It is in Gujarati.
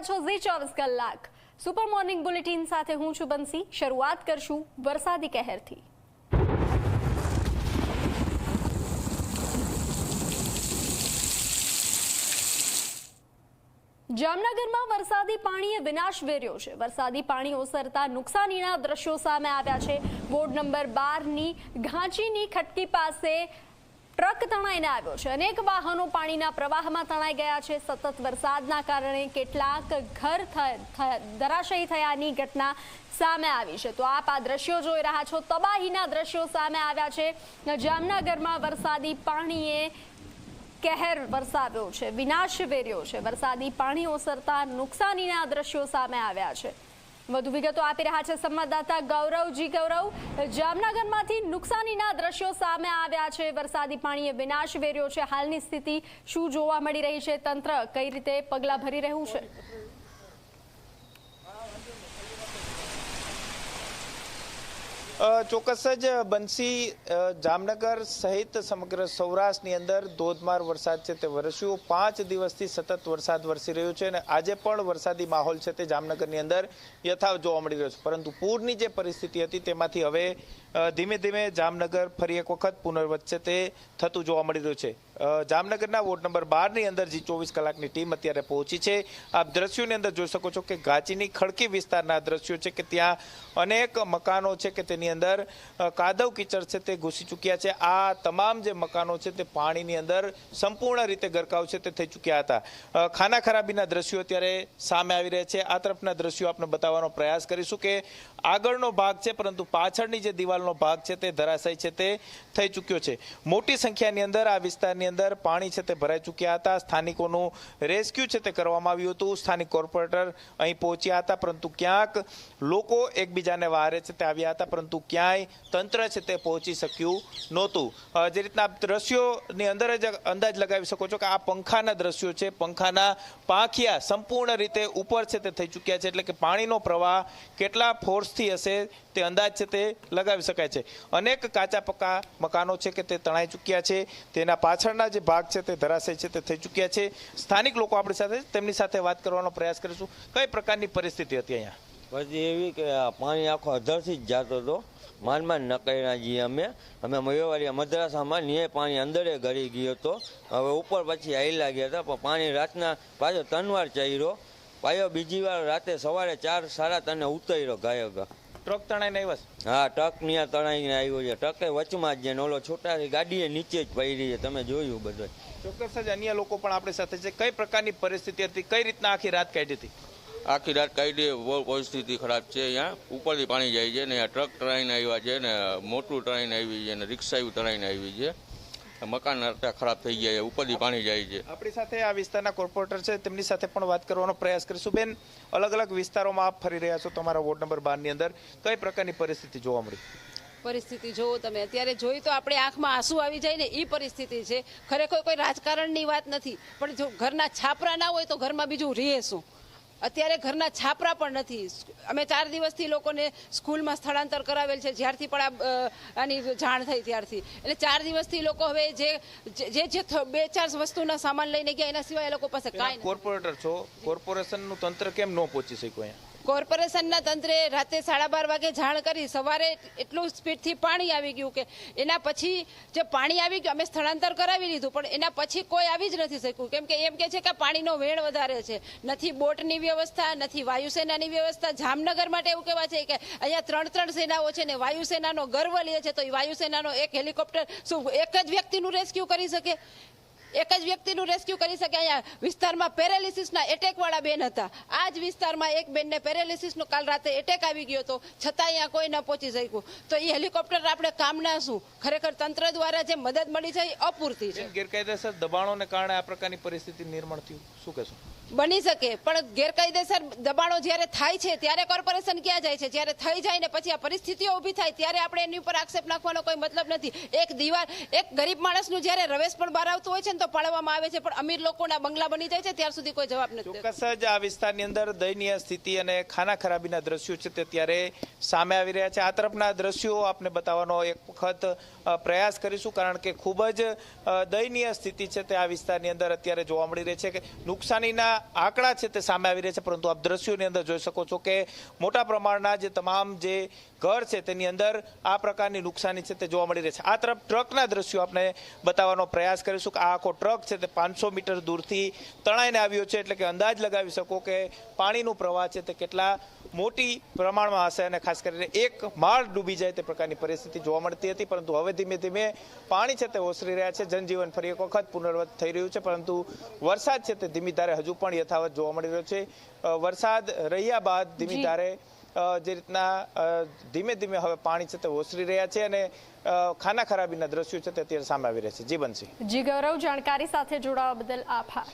રહ્યા છો ઝી ચોવીસ કલાક. સુપર મોર્નિંગ બુલેટિન સાથે હું છું બંસી. શરૂઆત કરશું વરસાદી કહેરથી. જામનગરમાં વરસાદી પાણીએ વિનાશ વેર્યો છે. વરસાદી પાણી ઓસરતા નુકસાનીના દ્રશ્યો સામે આવ્યા છે. વોર્ડ નંબર બારની ઘાંચીની ખટકી પાસે ટ્રક તણાઈને આવ્યો છે. અનેક વાહનો પાણીના પ્રવાહમાં તણાઈ ગયા છે. સતત વરસાદના કારણે કેટલાક ઘર ધરાશયી થયાની ઘટના સામે આવી છે. તો આપ આ દ્રશ્યો જોઈ રહ્યા છો. તબાહીના દ્રશ્યો સામે આવ્યા છે. જામનગરમાં વરસાદી પાણીએ કહેર વરસાવ્યો છે. વિનાશ વેર્યો છે. વરસાદી પાણી ઓસરતા નુકસાનીના દ્રશ્યો સામે આવ્યા છે. વધુ વિગતો આપી રહ્યા છે સંવાદદાતા ગૌરવજી. ગૌરવ, જામનગરમાંથી નુકસાનીના દ્રશ્યો સામે આવ્યા છે. વરસાદી પાણીએ વિનાશ વેર્યો છે. હાલની સ્થિતિ શું જોવા મળી રહી છે? તંત્ર કઈ રીતે પગલાં ભરી રહ્યું છે? ચોક્કસ જ બંસી જામનગર સહિત સમગ્ર સૌરાષ્ટ્રની અંદર ધોધમાર વરસાદ છે તે વરસ્યો. પાંચ દિવસથી સતત વરસાદ વરસી રહ્યો છે અને આજે પણ વરસાદી માહોલ છે તે જામનગરની અંદર યથાવત જોવા મળી રહ્યો છે. પરંતુ પૂરની જે પરિસ્થિતિ હતી તેમાંથી હવે ધીમે ધીમે જામનગર ફરી એક વખત પુનર્વત છે તે થતું જોવા મળી રહ્યું છે. જામનગરના વોર્ડ નંબર બારની અંદર જે ચોવીસ કલાકની ટીમ અત્યારે પહોંચી છે. આપ દ્રશ્યોની અંદર જોઈ શકો છો કે ગાચીની ખડકી વિસ્તારના દ્રશ્યો છે કે ત્યાં અનેક મકાનો છે કે તેની અંદર કાદવ કિચડ છે તે ઘૂસી ચૂક્યા છે. આ તમામ જે મકાનો છે તે પાણીની અંદર સંપૂર્ણ રીતે ગરકાવ છે તે થઈ ચૂક્યા હતા. ખાના ખરાબીના દ્રશ્યો અત્યારે સામે આવી રહ્યા છે. આ તરફના દ્રશ્યો આપણે બતાવવાનો પ્રયાસ કરીશું કે આગળનો ભાગ છે, પરંતુ પાછળની જે દિવાલનો ભાગ છે, તે ધરાશય છે, તે થઈ ચૂક્યો છે. મોટી સંખ્યાની અંદર આ વિસ્તારની અંદર પાણી છે, તે ભરાઈ ચૂક્યા હતા. સ્થાનિકોનું રેસ્ક્યુ છે, તે કરવામાં આવ્યું હતું. સ્થાનિક કોર્પોરેટર અહીં પહોંચ્યા હતા, પરંતુ ક્યાંક લોકો એકબીજાને વારે છે, તે આવ્યા હતા, પરંતુ ક્યાંય તંત્ર છે, તે પહોંચી શક્યું નહોતું. જે રીતના દ્રશ્યોની અંદર જ અંદાજ લગાવી શકો છો કે આ પંખાના દ્રશ્યો છે. પંખાના પાંખિયા સંપૂર્ણ રીતે ઉપર છે, તે થઈ ચૂક્યા છે, એટલે કે પાણીનો પ્રવાહ કેટલા ફોર્સથી હશે, તે અંદાજ છે તે લગાવી શકાય છે. અનેક કાચા પક્કા મકાનો છે કે તે તણાઈ ચૂક્યા છે, તેના પાછળના જે ભાગ છે તે ધરાશય છે, તે થઈ ચૂક્યા છે. સ્થાનિક લોકો આપણી સાથે, તેમની સાથે વાત કરવાનો પ્રયાસ કરીશું. કઈ પ્રકારની પરિસ્થિતિ હતી અહીંયા? પછી એવી કે પાણી આખો અધરથી જ જતો હતો. માનમાં માંડ નકળીના જઈએ અમે. અમે મયુવારી મદ્રાસામાં ન્યાય પાણી અંદરે ગળી ગયો હતો. હવે ઉપર પછી આયલા ગયા હતા, પણ પાણી રાતના પાછો તનવાર વાર ચાર્યો પાયો બીજી વાર રાતે સવારે ચાર સાડા ત્રણે ઉતર્યો ગાયક. ટ્રક તણાઈને આવ્યા છે? હા ટ્રક ત્યાં તણાઈને આવ્યો છે. ટ્રકે વચમાં જ છે ને ઓલો છોટા ગાડીએ નીચે જ પડી છે. તમે જોયું બધું. ચોક્કસ જ અન્ય લોકો પણ આપણી સાથે છે. કઈ પ્રકારની પરિસ્થિતિ હતી? કઈ રીતના આખી રાત કાઢી હતી? આખી રાત કાઢી બહુ પરિસ્થિતિ ખરાબ છે અહીંયા. ઉપરથી પાણી જાય છે ને ટ્રક તણાઈને આવ્યા છે ને મોટું તણાઈને આવી છે ને રિક્ષા તણાઈને આવી છે. મકાન અત્યારે ખરાબ થઈ ગયા છે ઉપરથી પાણી જાય છે. આપણી સાથે આ વિસ્તારના કોર્પોરેટર છે તેમની સાથે પણ વાત કરવાનો પ્રયાસ કરીશું. બેન અલગ અલગ વિસ્તારોમાં આપ ફરી રહ્યા છો તમારા વોર્ડ નંબર બારની અંદર. કઈ પ્રકારની પરિસ્થિતિ જોવા મળી? પરિસ્થિતિ જોવો તમે. અત્યારે જોઈ તો આપણે આંખમાં આંસુ આવી જાય ને એ પરિસ્થિતિ છે. ખરેખર કોઈ રાજકારણની વાત નથી. પણ જો ઘરના છાપરા ના હોય તો ઘરમાં બીજું રહે શું અત્યારે ઘરના છાપરા પણ નથી. અમે ચાર દિવસથી લોકોને સ્કૂલમાં સ્થળાંતર કરાવેલ છે જ્યારથી પણ આની જાણ થઈ ત્યારથી. એટલે ચાર દિવસથી લોકો હવે જે જે જે બે ચાર વસ્તુના સામાન લઈને ગયા એના સિવાય એ લોકો પાસે કાંઈ કોર્પોરેટર છો કોર્પોરેશનનું તંત્ર કેમ ન પહોંચી શક્યું અહીંયા? કોર્પોરેશનના તંત્રે રાતે સાડા બાર વાગે જાણ કરી, સવારે એટલું સ્પીડથી પાણી આવી ગયું કે એના પછી જે પાણી આવી ગયું, અમે સ્થળાંતર કરાવી લીધું, પણ એના પછી કોઈ આવી જ નથી શક્યું. કેમ કે એમ કે છે કે પાણીનો વેણ વધારે છે. નથી બોટની વ્યવસ્થા, નથી વાયુસેનાની વ્યવસ્થા. જામનગર માટે એવું કહેવાય છે કે અહીંયા ત્રણ ત્રણ સેનાઓ છે ને વાયુસેનાનો ગર્વ લે છે, તો એ વાયુસેનાનો એક હેલિકોપ્ટર શું, એક જ વ્યક્તિનું રેસ્ક્યુ કરી શકે? એક જ વ્યક્તિનું રેસ્ક્યુ કરી શકે અહીંયા વિસ્તારમાં પેરેલિસિસના એટેક વાળા બેન હતા. આ જ વિસ્તારમાં એક બેનને પેરેલિસિસનો કાલ રાતે એટેક આવી ગયો હતો. છતાં અહીંયા કોઈ ન પહોંચી શક્યું. તો એ હેલિકોપ્ટર આપણે કામના શું ખરેખર તંત્ર દ્વારા જે મદદ મળી છે એ અપૂરતી છે. ગેરકાયદેસર દબાણોને કારણે આ પ્રકારની પરિસ્થિતિ નિર્માણ થયું. શું કહેશો? બની શકે, પણ ગેરકાયદેસર દબાણો જ્યારે થાય છે, ત્યારે કોર્પોરેશન ક્યાં જાય છે? જ્યારે થઈ જાય ને પછી આ પરિસ્થિતિઓ ઊભી થાય, ત્યારે આપણે એની ઉપર આક્ષેપ નાખવાનો કોઈ મતલબ નથી. એક દિવાલ એક ગરીબ માણસનું જ્યારે રવેશ પણ બહાર આવતું હોય છે ને તો પાડવામાં આવે છે, પણ અમીર લોકોના બંગલા બની જાય છે, ત્યાર સુધી કોઈ જવાબ નથી ચોક્કસ જ આ વિસ્તારની અંદર દયનીય સ્થિતિ અને ખાના ખરાબીના દ્રશ્યો છે તે ત્યારે સામે આવી રહ્યા છે. આ તરફના દ્રશ્યો આપને બતાવવાનો એક વખત પ્રયાસ કરીશું, કારણ કે ખૂબ જ દયનીય સ્થિતિ છે તે આ વિસ્તારની અંદર અત્યારે જોવા મળી રહી છે કે નુકસાનીના આંકડા છે તે સામે આવી રહ્યા છે, પરંતુ આપ દ્રશ્યોની અંદર જોઈ શકો છો કે મોટા પ્રમાણના જે તમામ જે ઘર છે તેની અંદર આ પ્રકારની નુકસાની છે તે જોવા મળી રહી છે. આ તરફ ટ્રકના દ્રશ્યો આપણે બતાવવાનો પ્રયાસ કરીશું કે આ આખો ટ્રક છે તે પાંચસો મીટર દૂરથી તણાઈને આવ્યો છે, એટલે કે અંદાજ લગાવી શકો કે પાણીનું પ્રવાહ છે તે કેટલા મોટી પ્રમાણમાં હશે અને ખાસ કરીને એક માળ ડૂબી જાય તે પ્રકારની પરિસ્થિતિ જોવા મળતી હતી, પરંતુ હવે ધીમે ધીમે પાણી છે તે ઓસરી રહ્યા છે. જનજીવન ફરી એક વખત પુનર્વત થઈ રહ્યું છે, પરંતુ વરસાદ છે તે ધીમી ધારે હજુ પણ યથાવત જોવા મળી રહ્યો છે. વરસાદ રહ્યા બાદ ધીમી ધારે જે રીતના ધીમે ધીમે હવે પાણી છે તે ઓસરી રહ્યા છે અને ખાના ખરાબીના દ્રશ્યો છે તે અત્યારે સામે આવી રહ્યા છે. જી બનશી જી ગૌરવ જાણકારી સાથે જોડાવા બદલ આભાર.